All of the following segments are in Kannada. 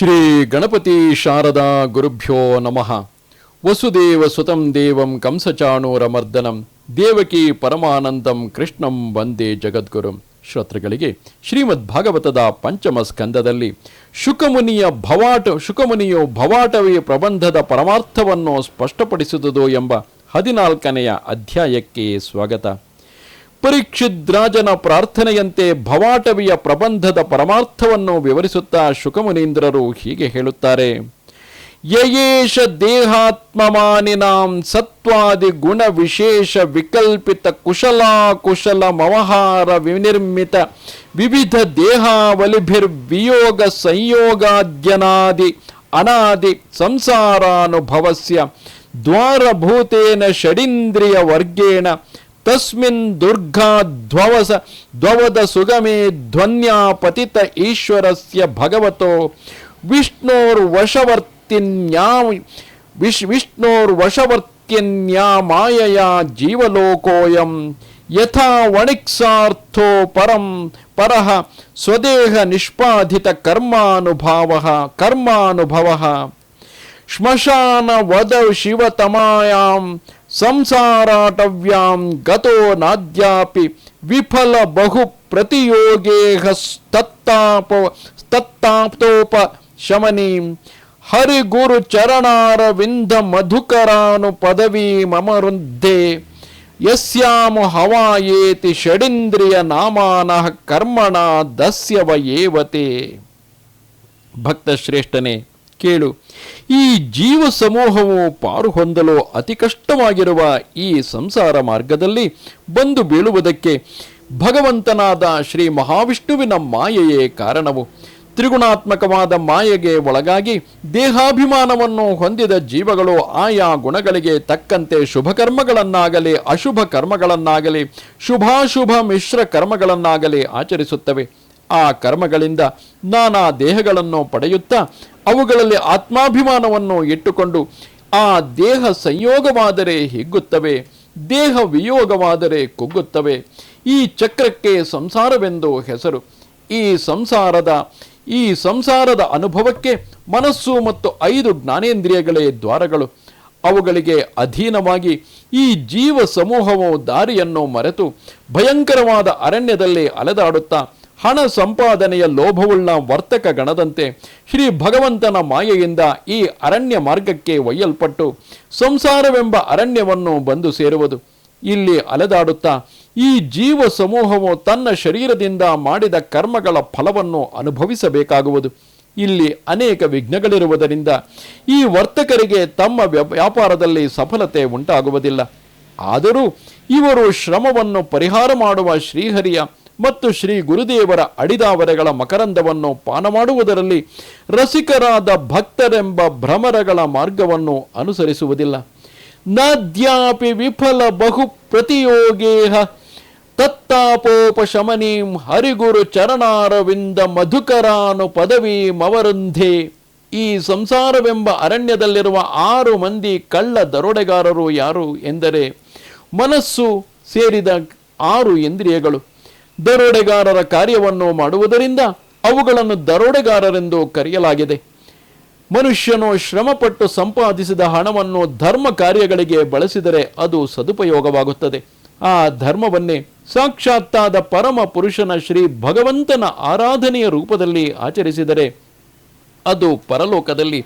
ಶ್ರೀ ಗಣಪತಿ ಶಾರದಾ ಗುರುಭ್ಯೋ ನಮಃ. ವಸುದೇವ ಸುತಂ ದೇವಂ ಕಂಸಚಾಣೂರಮರ್ದನಂ. ದೇವಕಿ ಪರಮಾನಂದಂ ಕೃಷ್ಣಂ ವಂದೇ ಜಗದ್ಗುರು. ಶ್ರೋತೃಗಳಿಗೆ ಶ್ರೀಮದ್ ಭಾಗವತದ ಪಂಚಮ ಸ್ಕಂದದಲ್ಲಿ ಶುಕಮುನಿಯ ಭವಾಟ, ಶುಕಮುನಿಯು ಭವಾಟವಿ ಪ್ರಬಂಧದ ಪರಮಾರ್ಥವನ್ನು ಸ್ಪಷ್ಟಪಡಿಸುವುದು ಎಂಬ ಹದಿನಾಲ್ಕನೆಯ ಅಧ್ಯಾಯಕ್ಕೆ ಸ್ವಾಗತ. ಪರೀಕ್ಷಿದ್ರಾಜನ ಪ್ರಾರ್ಥನೆಯಂತೆ ಭವಾಟವಿಯ ಪ್ರಬಂಧದ ಪರಮಾರ್ಥವನ್ನು ವಿವರಿಸುತ್ತಾ ಶುಕಮುನೀಂದ್ರರು ಹೀಗೆ ಹೇಳುತ್ತಾರೆ. ಯಯೇಷ ದೇಹಾತ್ಮಮಾನಿನಾಂ ಸತ್ವಾದಿ ಗುಣ ವಿಶೇಷ ವಿಕಲ್ಪಿತ ಕುಶಲಾಕುಶಲ ಮವಹಾರ ವಿನಿರ್ಮಿತ ವಿವಿಧ ದೇಹಾವಲಿಭಿರ್ವಿಯೋಗ ಸಂಯೋಗಾದ್ಯನಾದಿ ಅನಾದಿ ಸಂಸಾರಾನುಭವಸ್ಯ ದ್ವಾರಭೂತೇನ ಷಡೀಂದ್ರಿಯ ವರ್ಗೇಣ तस्मिन् दुर्गा ध्ववस ध्ववद सुगमे ध्वन्या पतित ईश्वरस्य भगवतो। विष्णोर विष्णोर्वशवर्तिन्या विश, विष्णोर्वशवर्तिन्या मायया जीवलोकोयम् यथा वणिक्सार्थो परं परः कर्मानुभावः कर्मानुभवः। श्मशानवद शिवतमायां ಸಂಸಾರಾಟವ್ಯಾಂ ಗತೋ ನಾದ್ಯಾಪಿ ವಿಫಲ ಬಹು ಪ್ರತಿಯೋಗೇಹ ತತ್ತಾಪ ತತ್ತಾಪ್ತೋಪ ಶಮನೀಂ ಹರಿಗುರು ಚರಣಾರವಿಂದ ಮಧುಕರಾನು ಪದವಿ ಮಮರುದ್ಧೆ ಯಸ್ಯಾಮ ಹವಾಯೇತಿ ಷಡಿಂದ್ರಿಯ ನಾಮಾನಃ ಕರ್ಮಣ ದಸ್ಯವ ಏವತೆ. ಭಕ್ತ ಶ್ರೇಷ್ಠನೇ ಕೇಳು ಈ ಜೀವ ಸಮೂಹವು ಪಾರು ಹೊಂದಲು ಅತಿ ಕಷ್ಟವಾಗಿರುವ ಈ ಸಂಸಾರ ಮಾರ್ಗದಲ್ಲಿ ಬಂದು ಬೀಳುವುದಕ್ಕೆ ಭಗವಂತನಾದ ಶ್ರೀ ಮಹಾವಿಷ್ಣುವಿನ ಮಾಯೆಯೇ ಕಾರಣವು. ತ್ರಿಗುಣಾತ್ಮಕವಾದ ಮಾಯೆಗೆ ಒಳಗಾಗಿ ದೇಹಾಭಿಮಾನವನ್ನು ಹೊಂದಿದ ಜೀವಗಳು ಆಯಾ ಗುಣಗಳಿಗೆ ತಕ್ಕಂತೆ ಶುಭ ಕರ್ಮಗಳನ್ನಾಗಲಿ ಅಶುಭ ಕರ್ಮಗಳನ್ನಾಗಲಿ ಶುಭಾಶುಭ ಮಿಶ್ರ ಕರ್ಮಗಳನ್ನಾಗಲಿ ಆಚರಿಸುತ್ತವೆ. ಆ ಕರ್ಮಗಳಿಂದ ನಾನಾ ದೇಹಗಳನ್ನು ಪಡೆಯುತ್ತಾ ಅವುಗಳಲ್ಲಿ ಆತ್ಮಾಭಿಮಾನವನ್ನು ಇಟ್ಟುಕೊಂಡು ಆ ದೇಹ ಸಂಯೋಗವಾದರೆ ಹಿಗ್ಗುತ್ತವೆ, ದೇಹ ವಿಯೋಗವಾದರೆ ಕುಗ್ಗುತ್ತವೆ. ಈ ಚಕ್ರಕ್ಕೆ ಸಂಸಾರವೆಂದು ಹೆಸರು. ಈ ಸಂಸಾರದ ಈ ಸಂಸಾರದ ಅನುಭವಕ್ಕೆ ಮನಸ್ಸು ಮತ್ತು ಐದು ಜ್ಞಾನೇಂದ್ರಿಯಗಳೇ ದ್ವಾರಗಳು. ಅವುಗಳಿಗೆ ಅಧೀನವಾಗಿ ಈ ಜೀವ ಸಮೂಹವು ದಾರಿಯನ್ನು ಮರೆತು ಭಯಂಕರವಾದ ಅರಣ್ಯದಲ್ಲಿ ಅಲೆದಾಡುತ್ತಾ ಹಣ ಸಂಪಾದನೆಯ ಲೋಭವುಳ್ಳ ವರ್ತಕ ಗಣದಂತೆ ಶ್ರೀ ಭಗವಂತನ ಮಾಯೆಯಿಂದ ಈ ಅರಣ್ಯ ಮಾರ್ಗಕ್ಕೆ ಒಯ್ಯಲ್ಪಟ್ಟು ಸಂಸಾರವೆಂಬ ಅರಣ್ಯವನ್ನು ಬಂದು ಸೇರುವುದು. ಇಲ್ಲಿ ಅಲೆದಾಡುತ್ತಾ ಈ ಜೀವ ಸಮೂಹವು ತನ್ನ ಶರೀರದಿಂದ ಮಾಡಿದ ಕರ್ಮಗಳ ಫಲವನ್ನು ಅನುಭವಿಸಬೇಕಾಗುವುದು. ಇಲ್ಲಿ ಅನೇಕ ವಿಘ್ನಗಳಿರುವುದರಿಂದ ಈ ವರ್ತಕರಿಗೆ ತಮ್ಮ ವ್ಯಾಪಾರದಲ್ಲಿ ಸಫಲತೆ ಉಂಟಾಗುವುದಿಲ್ಲ. ಆದರೂ ಇವರು ಶ್ರಮವನ್ನು ಪರಿಹಾರ ಮಾಡುವ ಶ್ರೀಹರಿಯ ಮತ್ತು ಶ್ರೀ ಗುರುದೇವರ ಅಡಿದಾವರೆಗಳ ಮಕರಂದವನ್ನು ಪಾನ ಮಾಡುವುದರಲ್ಲಿ ರಸಿಕರಾದ ಭಕ್ತರೆಂಬ ಭ್ರಮರಗಳ ಮಾರ್ಗವನ್ನು ಅನುಸರಿಸುವುದಿಲ್ಲ. ನಾದ್ಯಾಪಿ ವಿಫಲ ಬಹು ಪ್ರತಿಯೋಗೇಹ ತತ್ತಾಪೋಪಶಮನೀಂ ಹರಿಗುರು ಚರಣಾರವಿಂದ ಮಧುಕರಾನು ಪದವಿ ಅವರುಂಧೆ. ಈ ಸಂಸಾರವೆಂಬ ಅರಣ್ಯದಲ್ಲಿರುವ ಆರು ಮಂದಿ ಕಳ್ಳ ದರೋಡೆಗಾರರು ಯಾರು ಎಂದರೆ ಮನಸ್ಸು ಸೇರಿದ ಆರು ಇಂದ್ರಿಯಗಳು. ದರೋಡೆಗಾರರ ಕಾರ್ಯವನ್ನು ಮಾಡುವುದರಿಂದ ಅವುಗಳನ್ನು ದರೋಡೆಗಾರರೆಂದು ಕರೆಯಲಾಗಿದೆ. ಮನುಷ್ಯನು ಶ್ರಮಪಟ್ಟು ಸಂಪಾದಿಸಿದ ಹಣವನ್ನು ಧರ್ಮ ಕಾರ್ಯಗಳಿಗೆ ಬಳಸಿದರೆ ಅದು ಸದುಪಯೋಗವಾಗುತ್ತದೆ. ಆ ಧರ್ಮವನ್ನೇ ಸಾಕ್ಷಾತ್ತಾದ ಪರಮ ಪುರುಷನ ಶ್ರೀ ಭಗವಂತನ ಆರಾಧನೆಯ ರೂಪದಲ್ಲಿ ಆಚರಿಸಿದರೆ ಅದು ಪರಲೋಕದಲ್ಲಿ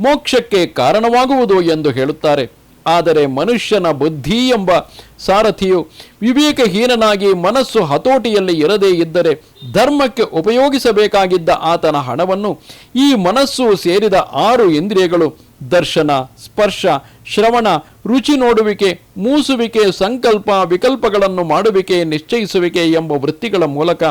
ಮೋಕ್ಷಕ್ಕೆ ಕಾರಣವಾಗುವುದು ಎಂದು ಹೇಳುತ್ತಾರೆ. ಆದರೆ ಮನುಷ್ಯನ ಬುದ್ಧಿ ಎಂಬ ಸಾರಥಿಯು ವಿವೇಕಹೀನನಾಗಿ ಮನಸ್ಸು ಹತೋಟಿಯಲ್ಲಿ ಇರದೇ ಇದ್ದರೆ ಧರ್ಮಕ್ಕೆ ಉಪಯೋಗಿಸಬೇಕಾಗಿದ್ದ ಆತನ ಹಣವನ್ನು ಈ ಮನಸ್ಸು ಸೇರಿದ ಆರು ಇಂದ್ರಿಯಗಳು ದರ್ಶನ, ಸ್ಪರ್ಶ, ಶ್ರವಣ, ರುಚಿ ನೋಡುವಿಕೆ, ಮೂಸುವಿಕೆ, ಸಂಕಲ್ಪ, ವಿಕಲ್ಪಗಳನ್ನು ಮಾಡುವಿಕೆ, ನಿಶ್ಚಯಿಸುವಿಕೆ ಎಂಬ ವೃತ್ತಿಗಳ ಮೂಲಕ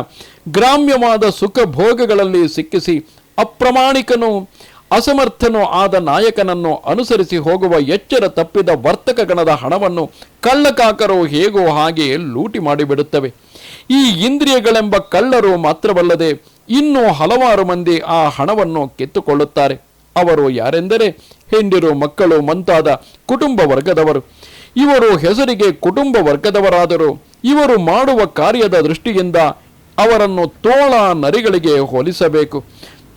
ಗ್ರಾಮ್ಯವಾದ ಸುಖ ಭೋಗಗಳಲ್ಲಿ ಸಿಕ್ಕಿಸಿ ಅಪ್ರಮಾಣಿಕನು ಅಸಮರ್ಥನೂ ಆದ ನಾಯಕನನ್ನು ಅನುಸರಿಸಿ ಹೋಗುವ ಎಚ್ಚರ ತಪ್ಪಿದ ವರ್ತಕ ಗಣದ ಹಣವನ್ನು ಕಳ್ಳಕಾಕರು ಹೇಗೋ ಹಾಗೆ ಲೂಟಿ ಮಾಡಿಬಿಡುತ್ತವೆ. ಈ ಇಂದ್ರಿಯಗಳೆಂಬ ಕಳ್ಳರು ಮಾತ್ರವಲ್ಲದೆ ಇನ್ನೂ ಹಲವಾರು ಮಂದಿ ಆ ಹಣವನ್ನು ಕಿತ್ತುಕೊಳ್ಳುತ್ತಾರೆ. ಅವರು ಯಾರೆಂದರೆ ಹೆಂಡಿರು, ಮಕ್ಕಳು, ಮುಂತಾದ ಕುಟುಂಬ ವರ್ಗದವರು. ಇವರು ಹೆಸರಿಗೆ ಕುಟುಂಬ ವರ್ಗದವರಾದರೂ. ಇವರು ಮಾಡುವ ಕಾರ್ಯದ ದೃಷ್ಟಿಯಿಂದ ಅವರನ್ನು ತೋಳ ನರಿಗಳಿಗೆ ಹೋಲಿಸಬೇಕು.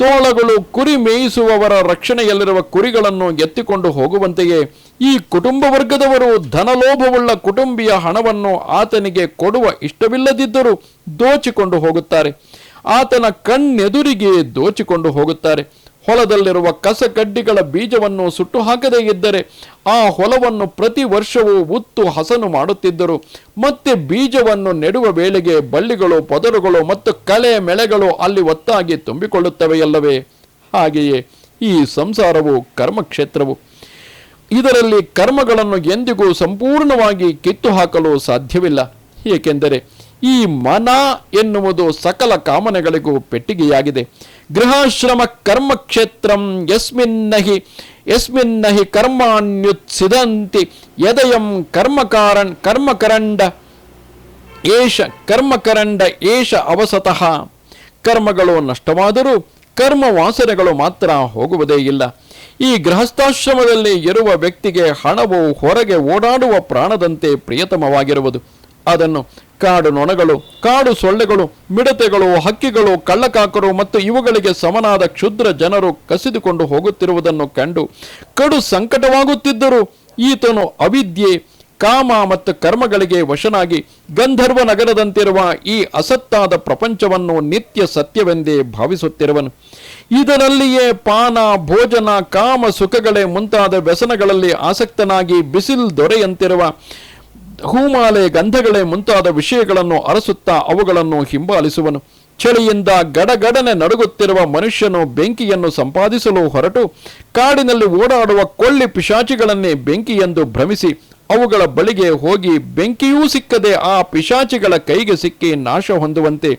ತೋಳಗಳು ಕುರಿ ಮೇಯಿಸುವವರ ರಕ್ಷಣೆಯಲ್ಲಿರುವ ಕುರಿಗಳನ್ನು ಎತ್ತಿಕೊಂಡು ಹೋಗುವಂತೆಯೇ ಈ ಕುಟುಂಬ ವರ್ಗದವರು ಧನಲೋಭವುಳ್ಳ ಕುಟುಂಬಿಯ ಹಣವನ್ನು ಆತನಿಗೆ ಕೊಡುವ ಇಷ್ಟವಿಲ್ಲದಿದ್ದರೂ ದೋಚಿಕೊಂಡು ಹೋಗುತ್ತಾರೆ. ಆತನ ಕಣ್ಣೆದುರಿಗೆ ದೋಚಿಕೊಂಡು ಹೋಗುತ್ತಾರೆ. ಹೊಲದಲ್ಲಿರುವ ಕಸಕಡ್ಡಿಗಳ ಬೀಜವನ್ನು ಸುಟ್ಟು ಹಾಕದೇ ಇದ್ದರೆ ಆ ಹೊಲವನ್ನು ಪ್ರತಿ ವರ್ಷವೂ ಉತ್ತು ಹಸನು ಮಾಡುತ್ತಿದ್ದರು. ಮತ್ತೆ ಬೀಜವನ್ನು ನೆಡುವ ವೇಳೆಗೆ ಬಳ್ಳಿಗಳು, ಪೊದರುಗಳು ಮತ್ತು ಕಲೆ ಮೆಳೆಗಳು ಅಲ್ಲಿ ಒತ್ತಾಗಿ ತುಂಬಿಕೊಳ್ಳುತ್ತವೆಯಲ್ಲವೇ? ಹಾಗೆಯೇ ಈ ಸಂಸಾರವು ಕರ್ಮಕ್ಷೇತ್ರವು. ಇದರಲ್ಲಿ ಕರ್ಮಗಳನ್ನು ಎಂದಿಗೂ ಸಂಪೂರ್ಣವಾಗಿ ಕಿತ್ತು ಹಾಕಲು ಸಾಧ್ಯವಿಲ್ಲ. ಏಕೆಂದರೆ ಈ ಮನ ಎನ್ನುವುದು ಸಕಲ ಕಾಮನೆಗಳಿಗೂ ಪೆಟ್ಟಿಗೆಯಾಗಿದೆ. ಗೃಹಾಶ್ರಮ ಕರ್ಮಕ್ಷೇತ್ರಂ ಯಸ್ಮಿನ್ನಹಿ ಯಸ್ಮಿನ್ನಹಿ ಕರ್ಮಾಣ್ಯುತ್ಸಿದಂತಿ, ಯದಯಂ ಕರ್ಮಕಾರಣ್, ಕರ್ಮಕರಂಡ, ಏಷ ಕರ್ಮಕರಂಡ ಏಷ ಅವಸತಃ. ಕರ್ಮಗಳು ನಷ್ಟವಾದರೂ ಕರ್ಮ ವಾಸನೆಗಳು ಮಾತ್ರ ಹೋಗುವುದೇ ಇಲ್ಲ. ಈ ಗೃಹಸ್ಥಾಶ್ರಮದಲ್ಲಿ ಇರುವ ವ್ಯಕ್ತಿಗೆ ಹಣವು ಹೊರಗೆ ಓಡಾಡುವ ಪ್ರಾಣದಂತೆ ಪ್ರಿಯತಮವಾಗಿರುವುದು. ಅದನ್ನು ಕಾಡು ನೊಣಗಳು, ಕಾಡು ಸೊಳ್ಳೆಗಳು, ಮಿಡತೆಗಳು, ಹಕ್ಕಿಗಳು, ಕಳ್ಳಕಾಕರು ಮತ್ತು ಇವುಗಳಿಗೆ ಸಮನಾದ ಕ್ಷುದ್ರ ಜನರು ಕಸಿದುಕೊಂಡು ಹೋಗುತ್ತಿರುವುದನ್ನು ಕಂಡು ಕಡು ಸಂಕಟವಾಗುತ್ತಿದ್ದರು ಈತನು ಅವಿದ್ಯೆ, ಕಾಮ ಮತ್ತು ಕರ್ಮಗಳಿಗೆ ವಶನಾಗಿ ಗಂಧರ್ವ ನಗರದಂತಿರುವ ಈ ಅಸತ್ತಾದ ಪ್ರಪಂಚವನ್ನು ನಿತ್ಯ ಸತ್ಯವೆಂದೇ ಭಾವಿಸುತ್ತಿರುವನು. ಇದರಲ್ಲಿಯೇ ಪಾನ, ಭೋಜನ, ಕಾಮ ಸುಖಗಳೇ ಮುಂತಾದ ವ್ಯಸನಗಳಲ್ಲಿ ಆಸಕ್ತನಾಗಿ ಬಿಸಿಲ್ ದೊರೆಯಂತಿರುವ ಹೂಮಾಲೆ ಗಂಧಗಳೇ ಮುಂತಾದ ವಿಷಯಗಳನ್ನು ಅರಸುತ್ತಾ ಅವುಗಳನ್ನು ಹಿಂಬಾಲಿಸುವನು. ಚಳಿಯಿಂದ ಗಡಗಡನೆ ನಡುಗುತ್ತಿರುವ ಮನುಷ್ಯನು ಬೆಂಕಿಯನ್ನು ಸಂಪಾದಿಸಲು ಹೊರಟು, ಕಾಡಿನಲ್ಲಿ ಓಡಾಡುವ ಕೊಳ್ಳಿ ಪಿಶಾಚಿಗಳನ್ನೇ ಬೆಂಕಿ ಎಂದು ಭ್ರಮಿಸಿ ಅವುಗಳ ಬಳಿಗೆ ಹೋಗಿ ಬೆಂಕಿಯೂ ಸಿಕ್ಕದೆ ಆ ಪಿಶಾಚಿಗಳ ಕೈಗೆ ಸಿಕ್ಕಿ ನಾಶ ಹೊಂದುವಂತೆ.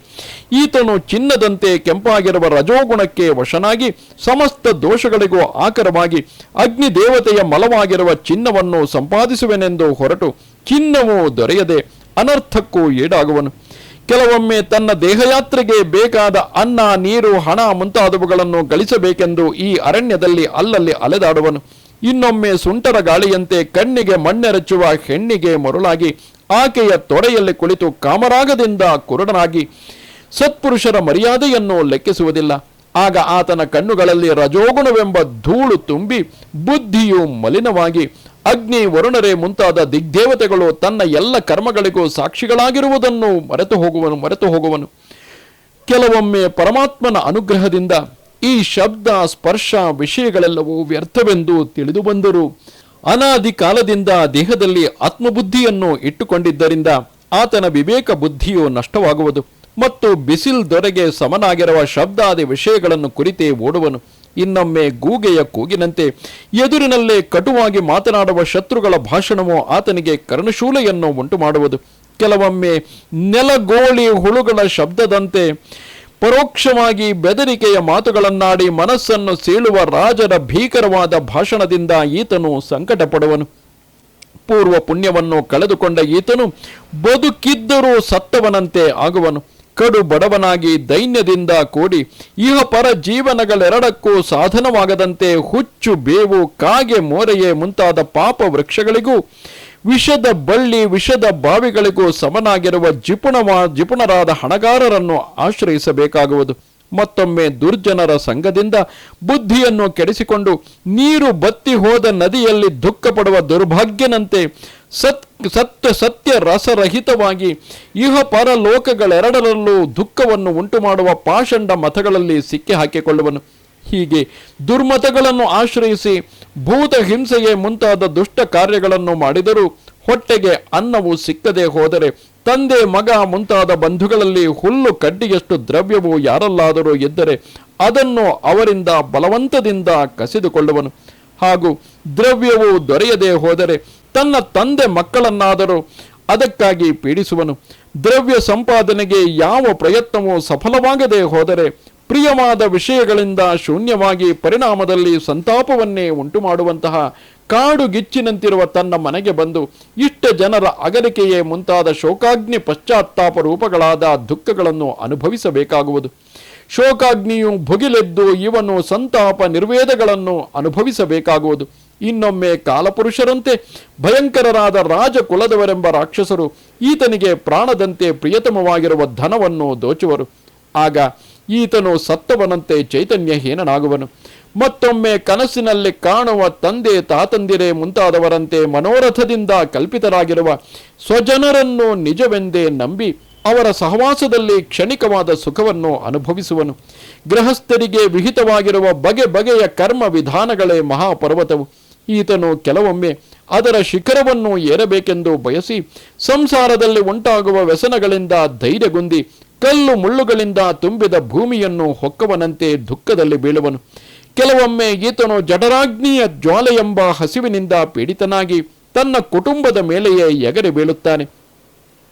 ಈತನು ಚಿನ್ನದಂತೆ ಕೆಂಪಾಗಿರುವ ರಜೋಗುಣಕ್ಕೆ ವಶನಾಗಿ ಸಮಸ್ತ ದೋಷಗಳಿಗೂ ಆಕರವಾಗಿ ಅಗ್ನಿ ದೇವತೆಯ ಮಲವಾಗಿರುವ ಚಿನ್ನವನ್ನು ಸಂಪಾದಿಸುವೆನೆಂದು ಹೊರಟು ಚಿನ್ನವು ದೊರೆಯದೆ ಅನರ್ಥಕ್ಕೂ ಈಡಾಗುವನು. ಕೆಲವೊಮ್ಮೆ ತನ್ನ ದೇಹಯಾತ್ರೆಗೆ ಬೇಕಾದ ಅನ್ನ, ನೀರು, ಹಣ ಮುಂತಾದವುಗಳನ್ನು ಗಳಿಸಬೇಕೆಂದು ಈ ಅರಣ್ಯದಲ್ಲಿ ಅಲ್ಲಲ್ಲಿ ಅಲೆದಾಡುವನು. ಇನ್ನೊಮ್ಮೆ ಸುಂಟರ ಗಾಳಿಯಂತೆ ಕಣ್ಣಿಗೆ ಮಣ್ಣೆರಚುವ ಹೆಣ್ಣಿಗೆ ಮರುಳಾಗಿ ಆಕೆಯ ತೊಡೆಯಲ್ಲಿ ಕುಳಿತು ಕಾಮರಾಗದಿಂದ ಕುರುಡನಾಗಿ ಸತ್ಪುರುಷರ ಮರ್ಯಾದೆಯನ್ನು ಲೆಕ್ಕಿಸುವುದಿಲ್ಲ. ಆಗ ಆತನ ಕಣ್ಣುಗಳಲ್ಲಿ ರಜೋಗುಣವೆಂಬ ಧೂಳು ತುಂಬಿ ಬುದ್ಧಿಯು ಮಲಿನವಾಗಿ ಅಗ್ನಿ ವರುಣರೇ ಮುಂತಾದ ದಿಗ್ದೇವತೆಗಳು ತನ್ನ ಎಲ್ಲ ಕರ್ಮಗಳಿಗೂ ಸಾಕ್ಷಿಗಳಾಗಿರುವುದನ್ನು ಮರೆತು ಹೋಗುವನು ಮರೆತು ಹೋಗುವನು. ಕೆಲವೊಮ್ಮೆ ಪರಮಾತ್ಮನ ಅನುಗ್ರಹದಿಂದ ಈ ಶಬ್ದ, ಸ್ಪರ್ಶ ವಿಷಯಗಳೆಲ್ಲವೂ ವ್ಯರ್ಥವೆಂದು ತಿಳಿದು ಬಂದರು. ಅನಾದಿ ಕಾಲದಿಂದ ದೇಹದಲ್ಲಿ ಆತ್ಮಬುದ್ಧಿಯನ್ನು ಇಟ್ಟುಕೊಂಡಿದ್ದರಿಂದ ಆತನ ವಿವೇಕ ಬುದ್ಧಿಯು ನಷ್ಟವಾಗುವುದು ಮತ್ತು ಬಿಸಿಲ್ ದೊರೆಗೆ ಸಮನಾಗಿರುವ ಶಬ್ದಾದಿ ವಿಷಯಗಳನ್ನು ಕುರಿತೇ ಓಡುವನು. ಇನ್ನೊಮ್ಮೆ ಗೂಗೆಯ ಕೂಗಿನಂತೆ ಎದುರಿನಲ್ಲೇ ಕಟುವಾಗಿ ಮಾತನಾಡುವ ಶತ್ರುಗಳ ಭಾಷಣವು ಆತನಿಗೆ ಕರ್ಣಶೂಲೆಯನ್ನು ಉಂಟು ಮಾಡುವುದು ಕೆಲವೊಮ್ಮೆ ನೆಲಗೋಳಿ ಹುಳುಗಳ ಶಬ್ದದಂತೆ ಪರೋಕ್ಷವಾಗಿ ಬೆದರಿಕೆಯ ಮಾತುಗಳನ್ನಾಡಿ ಮನಸ್ಸನ್ನು ಸೀಳುವ ರಾಜರ ಭೀಕರವಾದ ಭಾಷಣದಿಂದ ಈತನು ಸಂಕಟ ಪಡುವನು ಪೂರ್ವ ಪುಣ್ಯವನ್ನು ಕಳೆದುಕೊಂಡ ಈತನು ಬದುಕಿದ್ದರೂ ಸತ್ತವನಂತೆ ಆಗುವನು. ಕಡು ಬಡವನಾಗಿ ದೈನ್ಯದಿಂದ ಕೂಡಿ ಇಹ ಪರ ಜೀವನಗಳೆರಡಕ್ಕೂ ಸಾಧನವಾಗದಂತೆ ಹುಚ್ಚು, ಬೇವು, ಕಾಗೆ, ಮೋರೆಯೇ ಮುಂತಾದ ಪಾಪ ವೃಕ್ಷಗಳಿಗೂ ವಿಷದ ಬಳ್ಳಿ, ವಿಷದ ಬಾವಿಗಳಿಗೂ ಸಮನಾಗಿರುವ ಜಿಪುಣವ, ಜಿಪುಣರಾದ ಹಣಗಾರರನ್ನು ಆಶ್ರಯಿಸಬೇಕಾಗುವುದು. ಮತ್ತೊಮ್ಮೆ ದುರ್ಜನರ ಸಂಘದಿಂದ ಬುದ್ಧಿಯನ್ನು ಕೆಡಿಸಿಕೊಂಡು ನೀರು ಬತ್ತಿ ಹೋದ ನದಿಯಲ್ಲಿ ದುಃಖ ಪಡುವ ದುರ್ಭಾಗ್ಯನಂತೆ ಸತ್, ಸತ್ಯ ಸತ್ಯ ರಸರಹಿತವಾಗಿ ಇಹ ಪರಲೋಕಗಳೆರಡರಲ್ಲೂ ದುಃಖವನ್ನು ಉಂಟು ಮಾಡುವ ಪಾಷಂಡ ಮತಗಳಲ್ಲಿ ಸಿಕ್ಕಿ ಹಾಕಿಕೊಳ್ಳುವನು ಹೀಗೆ ದುರ್ಮತಗಳನ್ನು ಆಶ್ರಯಿಸಿ ಭೂತ ಹಿಂಸೆಯೇ ಮುಂತಾದ ದುಷ್ಟ ಕಾರ್ಯಗಳನ್ನು ಮಾಡಿದರೂ ಹೊಟ್ಟೆಗೆ ಅನ್ನವು ಸಿಕ್ಕದೆ ಹೋದರೆ ತಂದೆ ಮಗ ಮುಂತಾದ ಬಂಧುಗಳಲ್ಲಿ ಹುಲ್ಲು ಕಡ್ಡಿಯಷ್ಟು ದ್ರವ್ಯವು ಯಾರಲ್ಲಾದರೂ ಇದ್ದರೆ ಅದನ್ನು ಅವರಿಂದ ಬಲವಂತದಿಂದ ಕಸಿದುಕೊಳ್ಳುವನು. ಹಾಗೂ ದ್ರವ್ಯವು ದೊರೆಯದೆ ಹೋದರೆ ತನ್ನ ತಂದೆ ಮಕ್ಕಳನ್ನಾದರೂ ಅದಕ್ಕಾಗಿ ಪೀಡಿಸುವನು. ದ್ರವ್ಯ ಸಂಪಾದನೆಗೆ ಯಾವ ಪ್ರಯತ್ನವೂ ಸಫಲವಾಗದೆ ಹೋದರೆ ಪ್ರಿಯವಾದ ವಿಷಯಗಳಿಂದ ಶೂನ್ಯವಾಗಿ ಪರಿಣಾಮದಲ್ಲಿ ಸಂತಾಪವನ್ನೇ ಉಂಟು ಮಾಡುವಂತಹ ಕಾಡು ಗಿಚ್ಚಿನಂತಿರುವ ತನ್ನ ಮನೆಗೆ ಬಂದು ಇಷ್ಟ ಜನರ ಅಗಲಿಕೆಯೇ ಮುಂತಾದ ಶೋಕಾಗ್ನಿ ಪಶ್ಚಾತ್ತಾಪ ರೂಪಗಳಾದ ದುಃಖಗಳನ್ನು ಅನುಭವಿಸಬೇಕಾಗುವುದು. ಶೋಕಾಗ್ನಿಯು ಭುಗಿಲೆದ್ದು ಇವನು ಸಂತಾಪ ನಿರ್ವೇದಗಳನ್ನು ಅನುಭವಿಸಬೇಕಾಗುವುದು. ಇನ್ನೊಮ್ಮೆ ಕಾಲಪುರುಷರಂತೆ ಭಯಂಕರರಾದ ರಾಜಕುಲದವರೆಂಬ ರಾಕ್ಷಸರು ಈತನಿಗೆ ಪ್ರಾಣದಂತೆ ಪ್ರಿಯತಮವಾಗಿರುವ ಧನವನ್ನು ದೋಚುವರು. ಆಗ ಈತನು ಸತ್ತವನಂತೆ ಚೈತನ್ಯಹೀನನಾಗುವನು ಮತ್ತೊಮ್ಮೆ ಕನಸಿನಲ್ಲಿ ಕಾಣುವ ತಂದೆ ತಾತಂದಿರೆ ಮುಂತಾದವರಂತೆ ಮನೋರಥದಿಂದ ಕಲ್ಪಿತರಾಗಿರುವ ಸ್ವಜನರನ್ನು ನಿಜವೆಂದೇ ನಂಬಿ ಅವರ ಸಹವಾಸದಲ್ಲಿ ಕ್ಷಣಿಕವಾದ ಸುಖವನ್ನು ಅನುಭವಿಸುವನು. ಗೃಹಸ್ಥರಿಗೆ ವಿಹಿತವಾಗಿರುವ ಬಗೆ ಬಗೆಯ ಕರ್ಮ ವಿಧಾನಗಳೇ ಮಹಾಪರ್ವತವು. ಈತನು ಕೆಲವೊಮ್ಮೆ ಅದರ ಶಿಖರವನ್ನು ಏರಬೇಕೆಂದು ಬಯಸಿ ಸಂಸಾರದಲ್ಲಿ ಉಂಟಾಗುವ ವ್ಯಸನಗಳಿಂದ ಧೈರ್ಯಗುಂದಿ ಕಲ್ಲು ಮುಳ್ಳುಗಳಿಂದ ತುಂಬಿದ ಭೂಮಿಯನ್ನು ಹೊಕ್ಕವನಂತೆ ದುಃಖದಲ್ಲಿ ಬೀಳುವನು. ಕೆಲವೊಮ್ಮೆ ಈತನು ಜಠರಾಗ್ನಿಯ ಜ್ವಾಲೆ ಎಂಬ ಹಸಿವಿನಿಂದ ಪೀಡಿತನಾಗಿ ತನ್ನ ಕುಟುಂಬದ ಮೇಲೆಯೇ ಎಗರಿ ಬೀಳುತ್ತಾನೆ.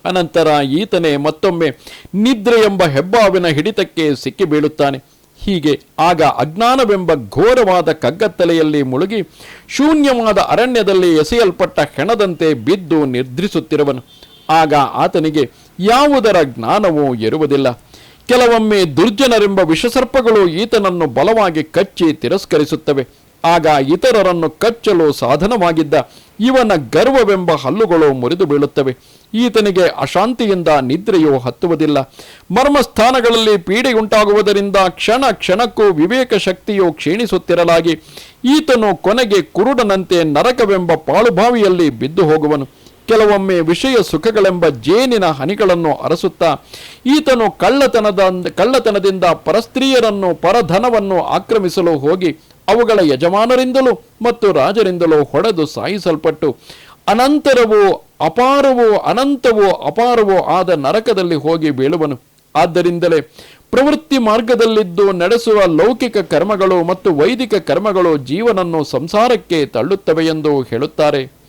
ಅನಂತರ ಈತನೇ ಮತ್ತೊಮ್ಮೆ ನಿದ್ರೆ ಎಂಬ ಹೆಬ್ಬಾವಿನ ಹಿಡಿತಕ್ಕೆ ಸಿಕ್ಕಿ ಬೀಳುತ್ತಾನೆ. ಹೀಗೆ ಆಗ ಅಜ್ಞಾನವೆಂಬ ಘೋರವಾದ ಕಗ್ಗತ್ತಲೆಯಲ್ಲಿ ಮುಳುಗಿ ಶೂನ್ಯವಾದ ಅರಣ್ಯದಲ್ಲಿ ಎಸೆಯಲ್ಪಟ್ಟ ಹೆಣದಂತೆ ಬಿದ್ದು ನಿದ್ರಿಸುತ್ತಿರುವನು. ಆಗ ಆತನಿಗೆ ಯಾವುದರ ಜ್ಞಾನವೂ ಇರುವುದಿಲ್ಲ ಕೆಲವೊಮ್ಮೆ ದುರ್ಜನರೆಂಬ ವಿಷಸರ್ಪಗಳು ಈತನನ್ನು ಬಲವಾಗಿ ಕಚ್ಚಿ ತಿರಸ್ಕರಿಸುತ್ತವೆ. ಆಗ ಇತರರನ್ನು ಕಚ್ಚಲು ಸಾಧನವಾಗಿದ್ದ ಇವನ ಗರ್ವವೆಂಬ ಹಲ್ಲುಗಳು ಮುರಿದು ಬೀಳುತ್ತವೆ. ಈತನಿಗೆ ಅಶಾಂತಿಯಿಂದ ನಿದ್ರೆಯೂ ಹತ್ತುವುದಿಲ್ಲ. ಮರ್ಮಸ್ಥಾನಗಳಲ್ಲಿ ಪೀಡೆಯುಂಟಾಗುವುದರಿಂದ ಕ್ಷಣ ಕ್ಷಣಕ್ಕೂ ವಿವೇಕ ಶಕ್ತಿಯು ಕ್ಷೀಣಿಸುತ್ತಿರಲಾಗಿ, ಈತನು ಕೊನೆಗೆ ಕುರುಡನಂತೆ ನರಕವೆಂಬ ಪಾಳುಭಾವಿಯಲ್ಲಿ ಬಿದ್ದು ಹೋಗುವನು. ಕೆಲವೊಮ್ಮೆ ವಿಷಯ ಸುಖಗಳೆಂಬ ಜೇನಿನ ಹನಿಗಳನ್ನು ಅರಸುತ್ತಾ, ಈತನು ಕಳ್ಳತನದ, ಕಳ್ಳತನದಿಂದ ಪರಸ್ತ್ರೀಯರನ್ನು ಪರಧನವನ್ನು ಆಕ್ರಮಿಸಲು ಹೋಗಿ ಅವುಗಳ ಯಜಮಾನರಿಂದಲೂ ಮತ್ತು ರಾಜರಿಂದಲೂ ಹೊಡೆದು ಸಾಯಿಸಲ್ಪಟ್ಟು, ಅನಂತರವೂ ಅಪಾರವೋ, ಅನಂತವೋ ಅಪಾರವೋ ಆದ ನರಕದಲ್ಲಿ ಹೋಗಿ ಬೀಳುವನು. ಆದ್ದರಿಂದಲೇ ಪ್ರವೃತ್ತಿ ಮಾರ್ಗದಲ್ಲಿದ್ದು ನಡೆಸುವ ಲೌಕಿಕ ಕರ್ಮಗಳು ಮತ್ತು ವೈದಿಕ ಕರ್ಮಗಳು ಜೀವನನ್ನು ಸಂಸಾರಕ್ಕೆ ತಳ್ಳುತ್ತವೆ ಎಂದು ಹೇಳುತ್ತಾರೆ.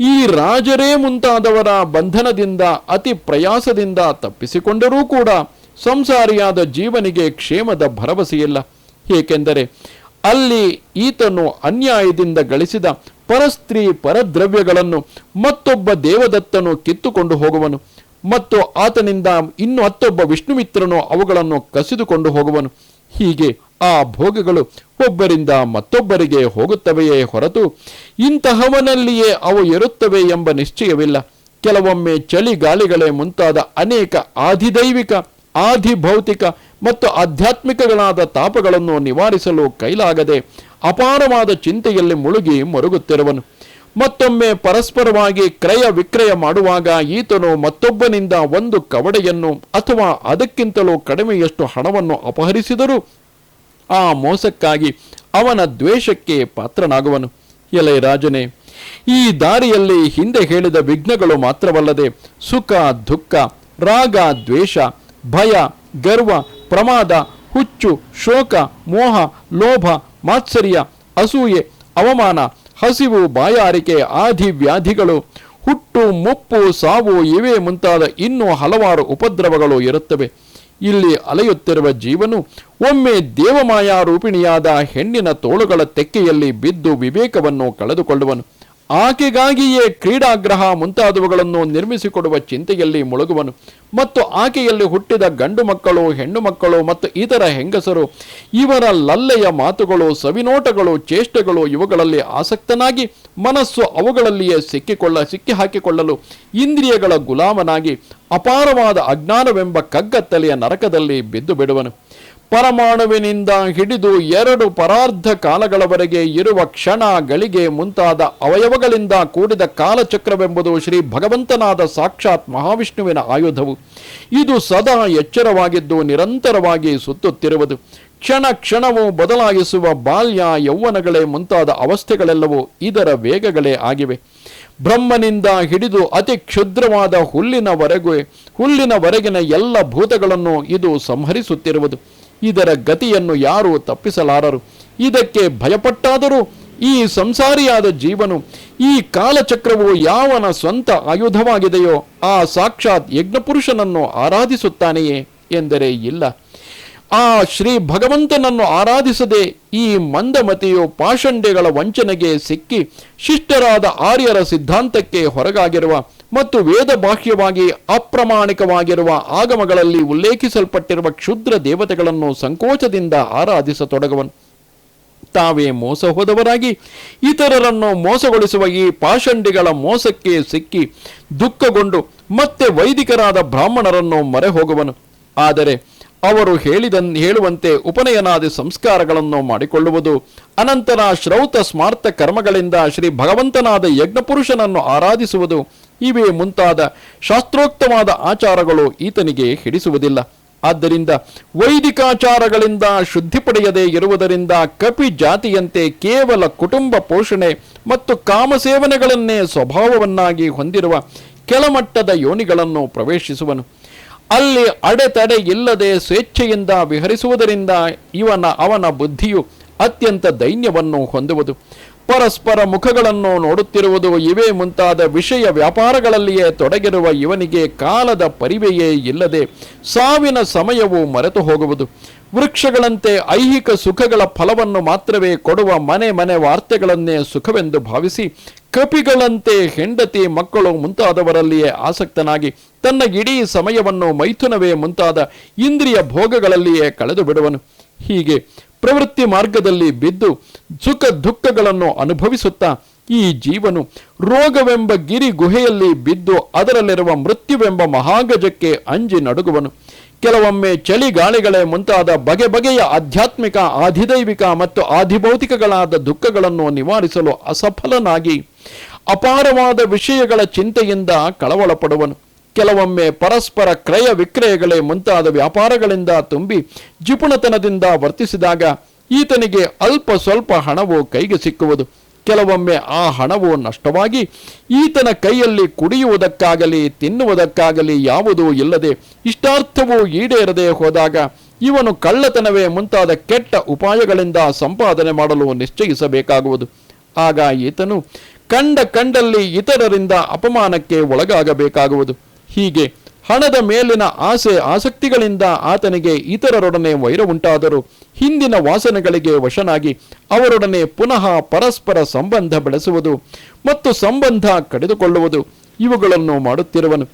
ಈ ರಾಜರೇ ಮುಂತಾದವರ ಬಂಧನದಿಂದ, ಅತಿ ಪ್ರಯಾಸದಿಂದ ತಪ್ಪಿಸಿಕೊಂಡರೂ ಕೂಡ ಸಂಸಾರಿಯಾದ ಜೀವನಿಗೆ ಕ್ಷೇಮದ ಭರವಸೆಯಿಲ್ಲ. ಏಕೆಂದರೆ ಅಲ್ಲಿ ಈತನು ಅನ್ಯಾಯದಿಂದ ಗಳಿಸಿದ ಪರಸ್ತ್ರೀ ಪರದ್ರವ್ಯಗಳನ್ನು ಮತ್ತೊಬ್ಬ ದೇವದತ್ತನು ಕಿತ್ತುಕೊಂಡು ಹೋಗುವನು ಮತ್ತು ಆತನಿಂದ ಇನ್ನು ಮತ್ತೊಬ್ಬ ವಿಷ್ಣುಮಿತ್ರನು ಅವುಗಳನ್ನು ಕಸಿದುಕೊಂಡು ಹೋಗುವನು. ಹೀಗೆ ಆ ಭೋಗಗಳು ಒಬ್ಬರಿಂದ ಮತ್ತೊಬ್ಬರಿಗೆ ಹೋಗುತ್ತವೆಯೇ ಹೊರತು ಇಂತಹವನಲ್ಲಿಯೇ ಅವು ಇರುತ್ತವೆ ಎಂಬ ನಿಶ್ಚಯವಿಲ್ಲ. ಕೆಲವೊಮ್ಮೆ ಚಳಿಗಾಳಿಗಳೇ ಮುಂತಾದ ಅನೇಕ ಆಧಿದೈವಿಕ, ಆಧಿಭೌತಿಕ ಮತ್ತು ಆಧ್ಯಾತ್ಮಿಕಗಳಾದ ತಾಪಗಳನ್ನು ನಿವಾರಿಸಲು ಕೈಲಾಗದೆ ಅಪಾರವಾದ ಚಿಂತೆಯಲ್ಲಿ ಮುಳುಗಿ ಮರುಗುತ್ತಿರುವನು. ಮತ್ತೊಮ್ಮೆ ಪರಸ್ಪರವಾಗಿ ಕ್ರಯ ವಿಕ್ರಯ ಮಾಡುವಾಗ ಈತನು ಮತ್ತೊಬ್ಬನಿಂದ ಒಂದು ಕವಡೆಯನ್ನು ಅಥವಾ ಅದಕ್ಕಿಂತಲೂ ಕಡಿಮೆಯಷ್ಟು ಹಣವನ್ನು ಅಪಹರಿಸಿದರೂ ಆ ಮೋಸಕ್ಕಾಗಿ ಅವನ ದ್ವೇಷಕ್ಕೆ ಪಾತ್ರನಾಗುವನು. ಎಲೆ ರಾಜನೇ, ಈ ದಾರಿಯಲ್ಲಿ ಹಿಂದೆ ಹೇಳಿದ ವಿಘ್ನಗಳು ಮಾತ್ರವಲ್ಲದೆ ಸುಖ, ದುಃಖ, ರಾಗ, ದ್ವೇಷ, ಭಯ, ಗರ್ವ, ಪ್ರಮಾದ, ಹುಚ್ಚು, ಶೋಕ, ಮೋಹ, ಲೋಭ, ಮಾತ್ಸರ್ಯ, ಅಸೂಯೆ, ಅವಮಾನ ಹಸಿವು, ಬಾಯಾರಿಕೆ, ಆದಿ ವ್ಯಾಧಿಗಳು, ಹುಟ್ಟು, ಮುಪ್ಪು, ಸಾವು ಇವೇ ಮುಂತಾದ ಇನ್ನೂ ಹಲವಾರು ಉಪದ್ರವಗಳು ಇರುತ್ತವೆ. ಇಲ್ಲಿ ಅಲೆಯುತ್ತಿರುವ ಜೀವನು ಒಮ್ಮೆ ದೇವಮಾಯಾ ರೂಪಿಣಿಯಾದ ಹೆಣ್ಣಿನ ತೋಳುಗಳ ತೆಕ್ಕೆಯಲ್ಲಿ ಬಿದ್ದು ವಿವೇಕವನ್ನು ಕಳೆದುಕೊಳ್ಳುವನು. ಆಕೆಗಾಗಿಯೇ ಕ್ರೀಡಾಗ್ರಹ ಮುಂತಾದವುಗಳನ್ನು ನಿರ್ಮಿಸಿಕೊಡುವ ಚಿಂತೆಯಲ್ಲಿ ಮುಳುಗುವನು. ಮತ್ತು ಆಕೆಯಲ್ಲಿ ಹುಟ್ಟಿದ ಗಂಡು ಮಕ್ಕಳು, ಹೆಣ್ಣು ಮಕ್ಕಳು ಮತ್ತು ಇತರ ಹೆಂಗಸರು, ಇವರ ಲಲ್ಲೆಯ ಮಾತುಗಳು, ಸವಿನೋಟಗಳು, ಚೇಷ್ಟೆಗಳು ಇವುಗಳಲ್ಲಿ ಆಸಕ್ತನಾಗಿ ಮನಸ್ಸು ಅವುಗಳಲ್ಲಿಯೇ ಸಿಕ್ಕಿಕೊಳ್ಳ, ಸಿಕ್ಕಿಹಾಕಿಕೊಳ್ಳಲು ಇಂದ್ರಿಯಗಳ ಗುಲಾಮನಾಗಿ ಅಪಾರವಾದ ಅಜ್ಞಾನವೆಂಬ ಕಗ್ಗತ್ತಲೆಯ ನರಕದಲ್ಲಿ ಬಿದ್ದು ಬಿಡುವನು. ಪರಮಾಣುವಿನಿಂದ ಹಿಡಿದು ಎರಡು ಪರಾರ್ಧ ಕಾಲಗಳವರೆಗೆ ಇರುವ ಕ್ಷಣ ಗಳಿಗೆ ಮುಂತಾದ ಅವಯವಗಳಿಂದ ಕೂಡಿದ ಕಾಲಚಕ್ರವೆಂಬುದು ಶ್ರೀ ಭಗವಂತನಾದ ಸಾಕ್ಷಾತ್ ಮಹಾವಿಷ್ಣುವಿನ ಆಯುಧವು. ಇದು ಸದಾ ಎಚ್ಚರವಾಗಿದ್ದು ನಿರಂತರವಾಗಿ ಸುತ್ತುತ್ತಿರುವುದು. ಕ್ಷಣ ಕ್ಷಣವು ಬದಲಾಯಿಸುವ ಬಾಲ್ಯ ಯೌವನಗಳೇ ಮುಂತಾದ ಅವಸ್ಥೆಗಳೆಲ್ಲವೂ ಇದರ ವೇಗಗಳೇ ಆಗಿವೆ. ಬ್ರಹ್ಮನಿಂದ ಹಿಡಿದು ಅತಿ ಕ್ಷುದ್ರವಾದ ಹುಲ್ಲಿನವರೆಗೂ ಹುಲ್ಲಿನವರೆಗಿನ ಎಲ್ಲ ಭೂತಗಳನ್ನು ಇದು ಸಂಹರಿಸುತ್ತಿರುವುದು. ಇದರ ಗತಿಯನ್ನು ಯಾರೂ ತಪ್ಪಿಸಲಾರರು. ಇದಕ್ಕೆ ಭಯಪಟ್ಟಾದರೂ ಈ ಸಂಸಾರಿಯಾದ ಜೀವನು, ಈ ಕಾಲಚಕ್ರವು ಯಾವನ ಸ್ವಂತ ಆಯುಧವಾಗಿದೆಯೋ ಆ ಸಾಕ್ಷಾತ್ ಯಜ್ಞಪುರುಷನನ್ನು ಆರಾಧಿಸುತ್ತಾನೆಯೇ ಎಂದರೆ ಇಲ್ಲ. ಆ ಶ್ರೀ ಭಗವಂತನನ್ನು ಆರಾಧಿಸದೆ ಈ ಮಂದಮತಿಯು ಪಾಷಂಡೆಗಳ ವಂಚನೆಗೆ ಸಿಕ್ಕಿ ಶಿಷ್ಟರಾದ ಆರ್ಯರ ಸಿದ್ಧಾಂತಕ್ಕೆ ಹೊರಗಾಗಿರುವ ಮತ್ತು ವೇದ ಬಾಹ್ಯವಾಗಿ ಅಪ್ರಮಾಣಿಕವಾಗಿರುವ ಆಗಮಗಳಲ್ಲಿ ಉಲ್ಲೇಖಿಸಲ್ಪಟ್ಟಿರುವ ಕ್ಷುದ್ರ ದೇವತೆಗಳನ್ನು ಸಂಕೋಚದಿಂದ ಆರಾಧಿಸತೊಡಗುವನು. ತಾವೇ ಮೋಸ ಹೋದವರಾಗಿ ಇತರರನ್ನು ಮೋಸಗೊಳಿಸುವ ಈ ಪಾಷಂಡಿಗಳ ಮೋಸಕ್ಕೆ ಸಿಕ್ಕಿ ದುಃಖಗೊಂಡು ಮತ್ತೆ ವೈದಿಕರಾದ ಬ್ರಾಹ್ಮಣರನ್ನು ಮೊರೆ ಹೋಗುವನು ಆದರೆ ಅವರು ಹೇಳಿದನ್, ಹೇಳುವಂತೆ ಉಪನಯನಾದಿ ಸಂಸ್ಕಾರಗಳನ್ನು ಮಾಡಿಕೊಳ್ಳುವುದು, ಅನಂತರ ಶ್ರೌತ ಸ್ಮಾರ್ಥ ಕರ್ಮಗಳಿಂದ ಶ್ರೀ ಭಗವಂತನಾದ ಯಜ್ಞಪುರುಷನನ್ನು ಆರಾಧಿಸುವುದು, ಇವೇ ಮುಂತಾದ ಶಾಸ್ತ್ರೋಕ್ತವಾದ ಆಚಾರಗಳು ಈತನಿಗೆ ಹಿಡಿಸುವುದಿಲ್ಲ. ಆದ್ದರಿಂದ ವೈದಿಕಾಚಾರಗಳಿಂದ ಶುದ್ಧಿ ಪಡೆಯದೇ ಇರುವುದರಿಂದ ಕಪಿ ಜಾತಿಯಂತೆ ಕೇವಲ ಕುಟುಂಬ ಪೋಷಣೆ ಮತ್ತು ಕಾಮಸೇವನೆಗಳನ್ನೇ ಸ್ವಭಾವವನ್ನಾಗಿ ಹೊಂದಿರುವ ಕೆಳಮಟ್ಟದ ಯೋನಿಗಳನ್ನು ಪ್ರವೇಶಿಸುವನು. ಅಲ್ಲಿ ಅಡೆತಡೆ ಇಲ್ಲದೆ ಸ್ವೇಚ್ಛೆಯಿಂದ ವಿಹರಿಸುವುದರಿಂದ ಇವನ, ಅವನ ಬುದ್ಧಿಯು ಅತ್ಯಂತ ದೈನ್ಯವನ್ನು ಹೊಂದುವುದು. ಪರಸ್ಪರ ಮುಖಗಳನ್ನು ನೋಡುತ್ತಿರುವುದು ಇವೇ ಮುಂತಾದ ವಿಷಯ ವ್ಯಾಪಾರಗಳಲ್ಲಿಯೇ ತೊಡಗಿರುವ ಇವನಿಗೆ ಕಾಲದ ಪರಿವೆಯೇ ಇಲ್ಲದೆ ಸಾವಿನ ಸಮಯವು ಮರೆತು ಹೋಗುವುದು ವೃಕ್ಷಗಳಂತೆ ಐಹಿಕ ಸುಖಗಳ ಫಲವನ್ನು ಮಾತ್ರವೇ ಕೊಡುವ ಮನೆ ಮನೆ ವಾರ್ತೆಗಳನ್ನೇ ಸುಖವೆಂದು ಭಾವಿಸಿ ಕಪಿಗಳಂತೆ ಹೆಂಡತಿ ಮಕ್ಕಳು ಮುಂತಾದವರಲ್ಲಿಯೇ ಆಸಕ್ತನಾಗಿ ತನ್ನ ಇಡೀ ಸಮಯವನ್ನು ಮೈಥುನವೇ ಮುಂತಾದ ಇಂದ್ರಿಯ ಭೋಗಗಳಲ್ಲಿಯೇ ಕಳೆದು ಬಿಡುವನು. ಹೀಗೆ ಪ್ರವೃತ್ತಿ ಮಾರ್ಗದಲ್ಲಿ ಬಿದ್ದು ಸುಖ ದುಃಖಗಳನ್ನು ಅನುಭವಿಸುತ್ತಾ ಈ ಜೀವನು ರೋಗವೆಂಬ ಗಿರಿ ಗುಹೆಯಲ್ಲಿ ಬಿದ್ದು ಅದರಲ್ಲಿರುವ ಮೃತ್ಯುವೆಂಬ ಮಹಾಗಜಕ್ಕೆ ಅಂಜಿ ನಡುಗುವನು. ಕೆಲವೊಮ್ಮೆ ಚಳಿಗಾಳಿಗಳೇ ಮುಂತಾದ ಬಗೆ ಬಗೆಯ ಆಧ್ಯಾತ್ಮಿಕ, ಆಧಿದೈವಿಕ ಮತ್ತು ಆಧಿಭೌತಿಕಗಳಾದ ದುಃಖಗಳನ್ನು ನಿವಾರಿಸಲು ಅಸಫಲನಾಗಿ ಅಪಾರವಾದ ವಿಷಯಗಳ ಚಿಂತೆಯಿಂದ ಕಳವಳಪಡುವನು. ಕೆಲವೊಮ್ಮೆ ಪರಸ್ಪರ ಕ್ರಯ ವಿಕ್ರಯಗಳೇ ಮುಂತಾದ ವ್ಯಾಪಾರಗಳಿಂದ ತುಂಬಿ ಜಿಪುಣತನದಿಂದ ವರ್ತಿಸಿದಾಗ ಈತನಿಗೆ ಅಲ್ಪ ಸ್ವಲ್ಪ ಹಣವು ಕೈಗೆ ಸಿಕ್ಕುವುದು. ಕೆಲವೊಮ್ಮೆ ಆ ಹಣವು ನಷ್ಟವಾಗಿ ಈತನ ಕೈಯಲ್ಲಿ ಕುಡಿಯುವುದಕ್ಕಾಗಲಿ, ತಿನ್ನುವುದಕ್ಕಾಗಲಿ ಯಾವುದೂ ಇಲ್ಲದೆ ಇಷ್ಟಾರ್ಥವೂ ಈಡೇರದೆ ಹೋದಾಗ ಇವನು ಕಳ್ಳತನವೇ ಮುಂತಾದ ಕೆಟ್ಟ ಉಪಾಯಗಳಿಂದ ಸಂಪಾದನೆ ಮಾಡಲು ನಿಶ್ಚಯಿಸಬೇಕಾಗುವುದು. ಆಗ ಈತನು ಕಂಡ ಕಂಡಲ್ಲಿ ಇತರರಿಂದ ಅಪಮಾನಕ್ಕೆ ಒಳಗಾಗಬೇಕಾಗುವುದು. ಹೀಗೆ ಹಣದ ಮೇಲಿನ ಆಸೆ ಆಸಕ್ತಿಗಳಿಂದ ಆತನಿಗೆ ಇತರರೊಡನೆ ವೈರ ಉಂಟಾದರೂ ಹಿಂದಿನ ವಾಸನೆಗಳಿಗೆ ವಶನಾಗಿ ಅವರೊಡನೆ ಪುನಃ ಪರಸ್ಪರ ಸಂಬಂಧ ಬೆಳೆಸುವುದು ಮತ್ತು ಸಂಬಂಧ ಕಡಿದುಕೊಳ್ಳುವುದು ಇವುಗಳನ್ನು ಮಾಡುತ್ತಿರುವನು.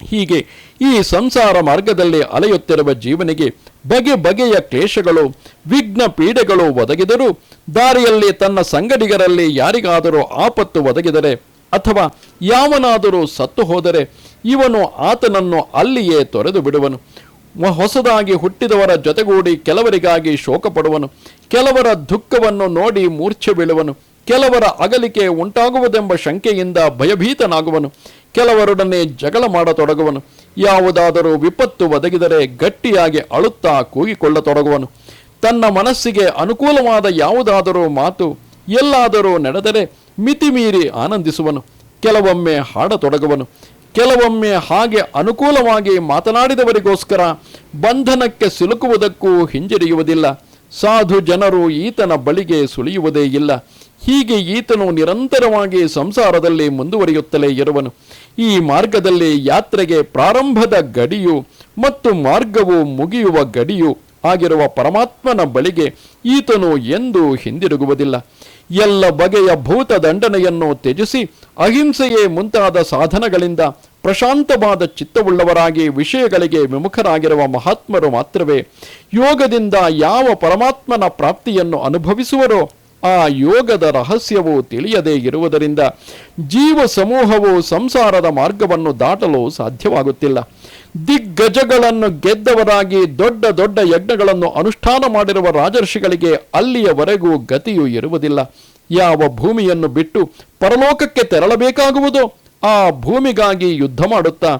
ಹೀಗೆ ಈ ಸಂಸಾರ ಮಾರ್ಗದಲ್ಲಿ ಅಲೆಯುತ್ತಿರುವ ಜೀವನಿಗೆ ಬಗೆ ಬಗೆಯ ಕ್ಲೇಶಗಳು, ವಿಘ್ನ ಪೀಡೆಗಳು ಒದಗಿದರೂ ದಾರಿಯಲ್ಲಿ ತನ್ನ ಸಂಗಡಿಗರಲ್ಲಿ ಯಾರಿಗಾದರೂ ಆಪತ್ತು ಒದಗಿದರೆ ಅಥವಾ ಯಾವನಾದರೂ ಸತ್ತು ಹೋದರೆ ಇವನು ಆತನನ್ನು ಅಲ್ಲಿಯೇ ತೊರೆದು ಬಿಡುವನು. ಹೊಸದಾಗಿ ಹುಟ್ಟಿದವರ ಜೊತೆಗೂಡಿ ಕೆಲವರಿಗಾಗಿ ಶೋಕ ಪಡುವನು ಕೆಲವರ ದುಃಖವನ್ನು ನೋಡಿ ಮೂರ್ಛೆ ಬೀಳುವನು. ಕೆಲವರ ಅಗಲಿಕೆ ಉಂಟಾಗುವುದೆಂಬ ಶಂಕೆಯಿಂದ ಭಯಭೀತನಾಗುವನು. ಕೆಲವರೊಡನೆ ಜಗಳ ಮಾಡತೊಡಗುವನು. ಯಾವುದಾದರೂ ವಿಪತ್ತು ಒದಗಿದರೆ ಗಟ್ಟಿಯಾಗಿ ಅಳುತ್ತಾ ಕೂಗಿಕೊಳ್ಳತೊಡಗುವನು. ತನ್ನ ಮನಸ್ಸಿಗೆ ಅನುಕೂಲವಾದ ಯಾವುದಾದರೂ ಮಾತು ಎಲ್ಲಾದರೂ ನಡೆದರೆ ಮಿತಿಮೀರಿ ಆನಂದಿಸುವನು. ಕೆಲವೊಮ್ಮೆ ಹಾಡತೊಡಗುವನು. ಕೆಲವೊಮ್ಮೆ ಹಾಗೆ ಅನುಕೂಲವಾಗಿ ಮಾತನಾಡಿದವರಿಗೋಸ್ಕರ ಬಂಧನಕ್ಕೆ ಸಿಲುಕುವುದಕ್ಕೂ ಹಿಂಜರಿಯುವುದಿಲ್ಲ. ಸಾಧು ಜನರು ಈತನ ಬಳಿಗೆ ಸುಳಿಯುವುದೇ ಇಲ್ಲ. ಹೀಗೆ ಈತನು ನಿರಂತರವಾಗಿ ಸಂಸಾರದಲ್ಲಿ ಮುಂದುವರಿಯುತ್ತಲೇ ಇರುವನು. ಈ ಮಾರ್ಗದಲ್ಲಿ ಯಾತ್ರೆಗೆ ಪ್ರಾರಂಭದ ಗಡಿಯು ಮತ್ತು ಮಾರ್ಗವು ಮುಗಿಯುವ ಗಡಿಯು ಆಗಿರುವ ಪರಮಾತ್ಮನ ಬಳಿಗೆ ಈತನು ಎಂದೂ ಹಿಂದಿರುಗುವುದಿಲ್ಲ. ಎಲ್ಲ ಬಗೆಯ ಭೂತ ದಂಡನೆಯನ್ನು ತ್ಯಜಿಸಿ ಅಹಿಂಸೆಯೇ ಮುಂತಾದ ಸಾಧನಗಳಿಂದ ಪ್ರಶಾಂತವಾದ ಚಿತ್ತವುಳ್ಳವರಾಗಿ ವಿಷಯಗಳಿಗೆ ವಿಮುಖರಾಗಿರುವ ಮಹಾತ್ಮರು ಮಾತ್ರವೇ, ಯೋಗದಿಂದ ಯಾವ ಪರಮಾತ್ಮನ ಪ್ರಾಪ್ತಿಯನ್ನು ಅನುಭವಿಸುವರೋ ಆ ಯೋಗದ ರಹಸ್ಯವು ತಿಳಿಯದೇ ಇರುವುದರಿಂದ ಜೀವ ಸಮೂಹವು ಸಂಸಾರದ ಮಾರ್ಗವನ್ನು ದಾಟಲು ಸಾಧ್ಯವಾಗುತ್ತಿಲ್ಲ. ದಿಗ್ಗಜಗಳನ್ನು ಗೆದ್ದವರಾಗಿ ದೊಡ್ಡ ದೊಡ್ಡ ಯಜ್ಞಗಳನ್ನು ಅನುಷ್ಠಾನ ಮಾಡಿರುವ ರಾಜರ್ಷಿಗಳಿಗೆ ಅಲ್ಲಿಯವರೆಗೂ ಗತಿಯು ಇರುವುದಿಲ್ಲ. ಯಾವ ಭೂಮಿಯನ್ನು ಬಿಟ್ಟು ಪರಲೋಕಕ್ಕೆ ತೆರಳಬೇಕಾಗುವುದೋ? ಆ ಭೂಮಿಗಾಗಿ ಯುದ್ಧ ಮಾಡುತ್ತಾ?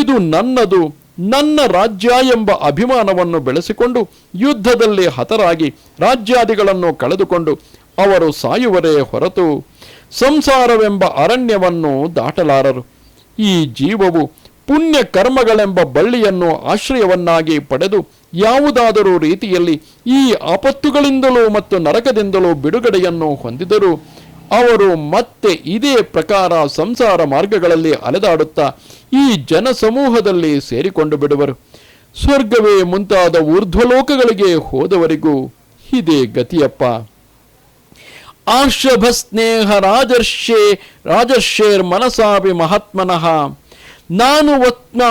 ಇದು ನನ್ನದು, ನನ್ನ ರಾಜ್ಯ ಎಂಬ ಅಭಿಮಾನವನ್ನು ಬೆಳೆಸಿಕೊಂಡು ಯುದ್ಧದಲ್ಲಿ ಹತರಾಗಿ ರಾಜ್ಯಾದಿಗಳನ್ನು ಕಳೆದುಕೊಂಡು ಅವರು ಸಾಯುವರೇ ಹೊರತು ಸಂಸಾರವೆಂಬ ಅರಣ್ಯವನ್ನು ದಾಟಲಾರರು. ಈ ಜೀವವು ಪುಣ್ಯ ಕರ್ಮಗಳೆಂಬ ಬಳ್ಳಿಯನ್ನು ಆಶ್ರಯವನ್ನಾಗಿ ಪಡೆದು ಯಾವುದಾದರೂ ರೀತಿಯಲ್ಲಿ ಈ ಆಪತ್ತುಗಳಿಂದಲೂ ಮತ್ತು ನರಕದಿಂದಲೂ ಬಿಡುಗಡೆಯನ್ನು ಹೊಂದಿದರು ಅವರು ಮತ್ತೆ ಇದೇ ಪ್ರಕಾರ ಸಂಸಾರ ಮಾರ್ಗಗಳಲ್ಲಿ ಅಲೆದಾಡುತ್ತಾ ಈ ಜನಸಮೂಹದಲ್ಲಿ ಸೇರಿಕೊಂಡು ಬಿಡುವರು. ಸ್ವರ್ಗವೇ ಮುಂತಾದ ಊರ್ಧ್ವಲೋಕಗಳಿಗೆ ಹೋದವರಿಗೂ ಇದೇ ಗತಿಯಪ್ಪ. ಆಶ್ರಭ ಸ್ನೇಹ ರಾಜರ್ಷೇ, ರಾಜರ್ಷೇರ್ ಮನಸಾಭಿ ಮಹಾತ್ಮನಃ. ನಾನು ವತ್ನ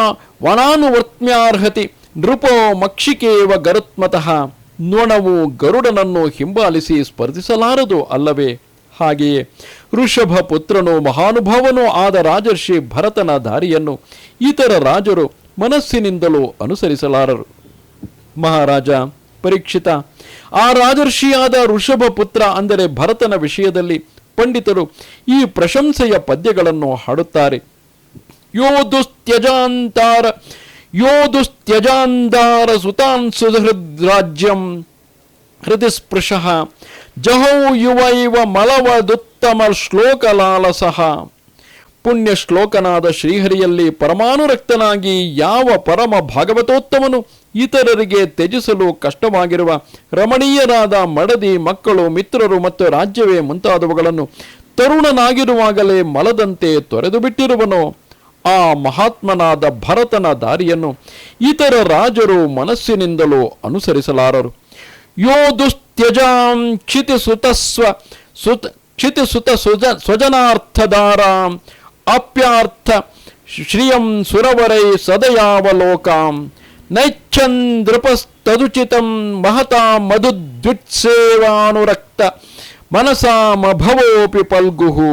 ವನಾನುವರ್ತ್ಮ್ಯಾರ್ಹತಿ ನೃಪೋ ಮಕ್ಷಿಕೇವ ಗರುತ್ಮತಃ. ನೊಣವು ಗರುಡನನ್ನು ಹಿಂಬಾಲಿಸಿ ಸ್ಪರ್ಧಿಸಲಾರದು ಅಲ್ಲವೇ? ಹಾಗೆಯೇ ಋಷಭ ಪುತ್ರನು ಮಹಾನುಭಾವನೂ ಆದ ರಾಜರ್ಷಿ ಭರತನ ದಾರಿಯನ್ನು ಇತರ ರಾಜರು ಮನಸ್ಸಿನಿಂದಲೂ ಅನುಸರಿಸಲಾರರು. ಮಹಾರಾಜ, ಪರೀಕ್ಷಿತ, ಆ ರಾಜರ್ಷಿಯಾದ ಋಷಭ ಪುತ್ರ ಅಂದರೆ ಭರತನ ವಿಷಯದಲ್ಲಿ ಪಂಡಿತರು ಈ ಪ್ರಶಂಸೆಯ ಪದ್ಯಗಳನ್ನು ಹಾಡುತ್ತಾರೆ. ಯೋ ದುಸ್ತ್ಯಜಾಂತಾರ ಯೋ ದುಸ್ತ್ಯಜಾಂತಾರ ಸುತಾನ್ ಸುಹೃದ್ರಾಜ್ಯಂ ಹೃದಯಸ್ಪೃಶಃ ಜಹೌ ಯುವೈವ ಮಲವದುತ್ತಮ ಶ್ಲೋಕಲಾಲಸಃ ಪುಣ್ಯ ಶ್ಲೋಕನಾದ ಶ್ರೀಹರಿಯಲ್ಲಿ ಪರಮಾನುರಕ್ತನಾಗಿ ಯಾವ ಪರಮ ಭಾಗವತೋತ್ತಮನು ಇತರರಿಗೆ ತ್ಯಜಿಸಲು ಕಷ್ಟವಾಗಿರುವ ರಮಣೀಯರಾದ ಮಡದಿ ಮಕ್ಕಳು, ಮಿತ್ರರು ಮತ್ತು ರಾಜ್ಯವೇ ಮುಂತಾದವುಗಳನ್ನು ತರುಣನಾಗಿರುವಾಗಲೇ ಮಲದಂತೆ ತೊರೆದು ಬಿಟ್ಟಿರುವನೋ ಆ ಮಹಾತ್ಮನಾದ ಭರತನ ದಾರಿಯನ್ನು ಇತರ ರಾಜರು ಮನಸ್ಸಿನಿಂದಲೂ ಅನುಸರಿಸಲಾರರು ಯೋ ದುಸ್ತ್ಯಜಾಂ ಕ್ಷಿತಿಸುತಸ್ವ ಸುತ ಕ್ಷಿತಿಸುತ ಸುಜ ಸ್ವಜನಾರ್ಥದಾರಾಂ ಅಪ್ಯಾರ್ಥ ಶ್ರಿಯಂ ಸುರವರೈ ಸದಯಾವಲೋಕಾಂ ನೈಚ್ಛಂದೃಪಸ್ತದುಚಿತಂ ಮಹತಾ ಮಧುದ್ವಿತ್ಸೇವಾನುರಕ್ತ ಮನಸಾಮಭವೋಪಿ ಪಲ್ಗುಹು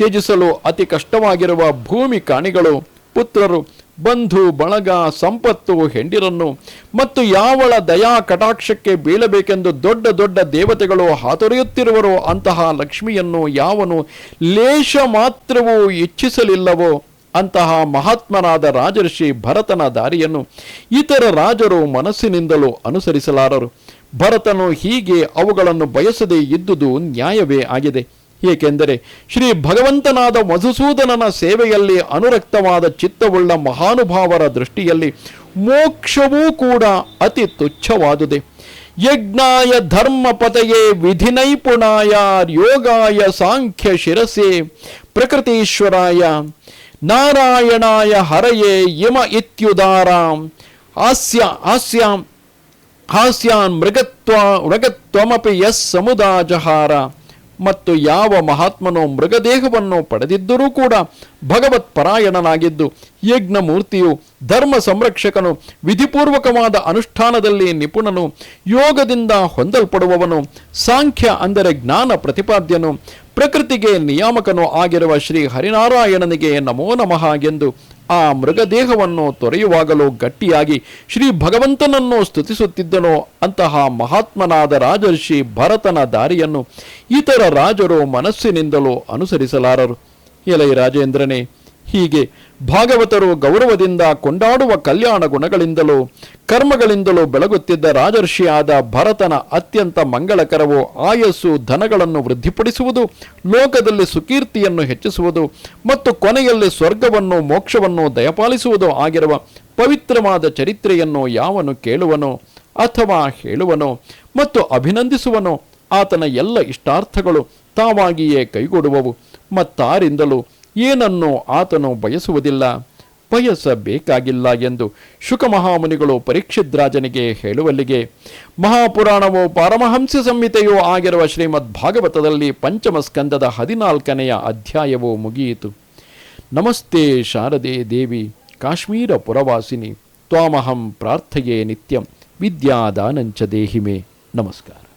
ತ್ಯಜಿಸಲು ಅತಿ ಕಷ್ಟವಾಗಿರುವ ಭೂಮಿ ಕಾಣಿಗಳು, ಪುತ್ರರು, ಬಂಧು, ಬಳಗ, ಸಂಪತ್ತು, ಹೆಂಡಿರನ್ನು ಮತ್ತು ಯಾವಳ ದಯಾ ಕಟಾಕ್ಷಕ್ಕೆ ಬೀಳಬೇಕೆಂದು ದೊಡ್ಡ ದೊಡ್ಡ ದೇವತೆಗಳು ಹಾತೊರೆಯುತ್ತಿರುವರೋ ಅಂತಹ ಲಕ್ಷ್ಮಿಯನ್ನು ಯಾವನು ಲೇಷ ಮಾತ್ರವೂ ಇಚ್ಛಿಸಲಿಲ್ಲವೋ ಅಂತಹ ಮಹಾತ್ಮನಾದ ರಾಜರ್ಷಿ ಭರತನ ದಾರಿಯನ್ನು ಇತರ ರಾಜರು ಮನಸ್ಸಿನಿಂದಲೂ ಅನುಸರಿಸಲಾರರು. ಭರತನು ಹೀಗೆ ಅವುಗಳನ್ನು ಬಯಸದೇ ಇದ್ದುದು ನ್ಯಾಯವೇ ಆಗಿದೆ. ಏಕೆಂದರೆ ಶ್ರೀ ಭಗವಂತನಾದ ಮಧುಸೂದನನ ಸೇವೆಯಲ್ಲಿ ಅನುರಕ್ತವಾದ ಚಿತ್ತವುಳ್ಳ ಮಹಾನುಭಾವರ ದೃಷ್ಟಿಯಲ್ಲಿ ಮೋಕ್ಷವೂ ಕೂಡ ಅತಿ ತುಚ್ಛವಾದುದೆ. ಯಜ್ಞಾಯ ಧರ್ಮಪತಯೇ ವಿಧಿನೈಪುಣಾಯ ಯೋಗಾಯ ಸಾಂಖ್ಯ ಶಿರಸೆ ಪ್ರಕೃತೀಶ್ವರಾಯ ನಾರಾಯಣಾಯ ಹರಯೇ ಯಮ ಇತ್ಯುದಾರಾಂ. ಹಾಸ್ಯ, ಹಾಸ್ಯಾಂ, ಹಾಸ್ಯಾನ್ ಮೃಗತ್ವ ಮೃಗತ್ವಮಪಿ ಯಸ್ ಸಮುದಾಜಹಾರ. ಮತ್ತು ಯಾವ ಮಹಾತ್ಮನೋ ಮೃಗದೇಹವನ್ನು ಪಡೆದಿದ್ದರೂ ಕೂಡ ಭಗವತ್ ಪರಾಯಣನಾಗಿದ್ದು ಯಜ್ಞ ಮೂರ್ತಿಯು ಧರ್ಮ ಸಂರಕ್ಷಕನು, ವಿಧಿಪೂರ್ವಕವಾದ ಅನುಷ್ಠಾನದಲ್ಲಿ ನಿಪುಣನು, ಯೋಗದಿಂದ ಹೊಂದಲ್ಪಡುವವನು, ಸಾಂಖ್ಯ ಅಂದರೆ ಜ್ಞಾನ ಪ್ರತಿಪಾದ್ಯನು, ಪ್ರಕೃತಿಗೆ ನಿಯಾಮಕನು ಆಗಿರುವ ಶ್ರೀ ಹರಿನಾರಾಯಣನಿಗೆ ನಮೋ ನಮಃ ಎಂದು ಆ ಮೃಗದೇಹವನ್ನು ತೊರೆಯುವಾಗಲೂ ಗಟ್ಟಿಯಾಗಿ ಶ್ರೀ ಭಗವಂತನನ್ನು ಸ್ತುತಿಸುತ್ತಿದ್ದನೋ ಅಂತಹ ಮಹಾತ್ಮನಾದ ರಾಜರ್ಷಿ ಭರತನ ದಾರಿಯನ್ನು ಇತರ ರಾಜರು ಮನಸ್ಸಿನಿಂದಲೂ ಅನುಸರಿಸಲಾರರು. ಎಲೈ ರಾಜೇಂದ್ರನೇ, ಹೀಗೆ ಭಾಗವತರು ಗೌರವದಿಂದ ಕೊಂಡಾಡುವ ಕಲ್ಯಾಣ ಗುಣಗಳಿಂದಲೂ ಕರ್ಮಗಳಿಂದಲೂ ಬೆಳಗುತ್ತಿದ್ದ ರಾಜರ್ಷಿಯಾದ ಭರತನ ಅತ್ಯಂತ ಮಂಗಳಕರವು ಆಯಸ್ಸು ಧನಗಳನ್ನು ವೃದ್ಧಿಪಡಿಸುವುದು, ಲೋಕದಲ್ಲಿ ಸುಕೀರ್ತಿಯನ್ನು ಹೆಚ್ಚಿಸುವುದು ಮತ್ತು ಕೊನೆಯಲ್ಲಿ ಸ್ವರ್ಗವನ್ನು, ಮೋಕ್ಷವನ್ನು ದಯಪಾಲಿಸುವುದು ಆಗಿರುವ ಪವಿತ್ರವಾದ ಚರಿತ್ರೆಯನ್ನು ಯಾವನು ಕೇಳುವನೋ ಅಥವಾ ಹೇಳುವನೋ ಮತ್ತು ಅಭಿನಂದಿಸುವನೋ, ಆತನ ಎಲ್ಲ ಇಷ್ಟಾರ್ಥಗಳು ತಾವಾಗಿಯೇ ಕೈಗೊಡುವವು ಮತ್ತಾರಿಂದಲೂ ಏನನ್ನು ಆತನು ಬಯಸುವುದಿಲ್ಲ. ಬಯಸಬೇಕಾಗಿಲ್ಲ ಎಂದು ಶುಕಮಹಾಮುನಿಗಳು ಪರೀಕ್ಷಿದ್ರಾಜನಿಗೆ ಹೇಳುವಲ್ಲಿಗೆ, ಮಹಾಪುರಾಣವು ಪಾರಮಹಂಸ ಸಂಹಿತೆಯೂ ಆಗಿರುವ ಶ್ರೀಮದ್ ಭಾಗವತದಲ್ಲಿ ಪಂಚಮ ಸ್ಕಂದದ ಹದಿನಾಲ್ಕನೆಯ ಅಧ್ಯಾಯವು ಮುಗಿಯಿತು. ನಮಸ್ತೆ ಶಾರದೆ ದೇವಿ, ಕಾಶ್ಮೀರ ಪುರವಾಸಿನಿ, ತ್ವಾಮಹಂ ಪ್ರಾರ್ಥೆಯೇ ನಿತ್ಯಂ, ವಿದ್ಯಾದಾನಂಚ ದೇಹಿಮೆ. ನಮಸ್ಕಾರ.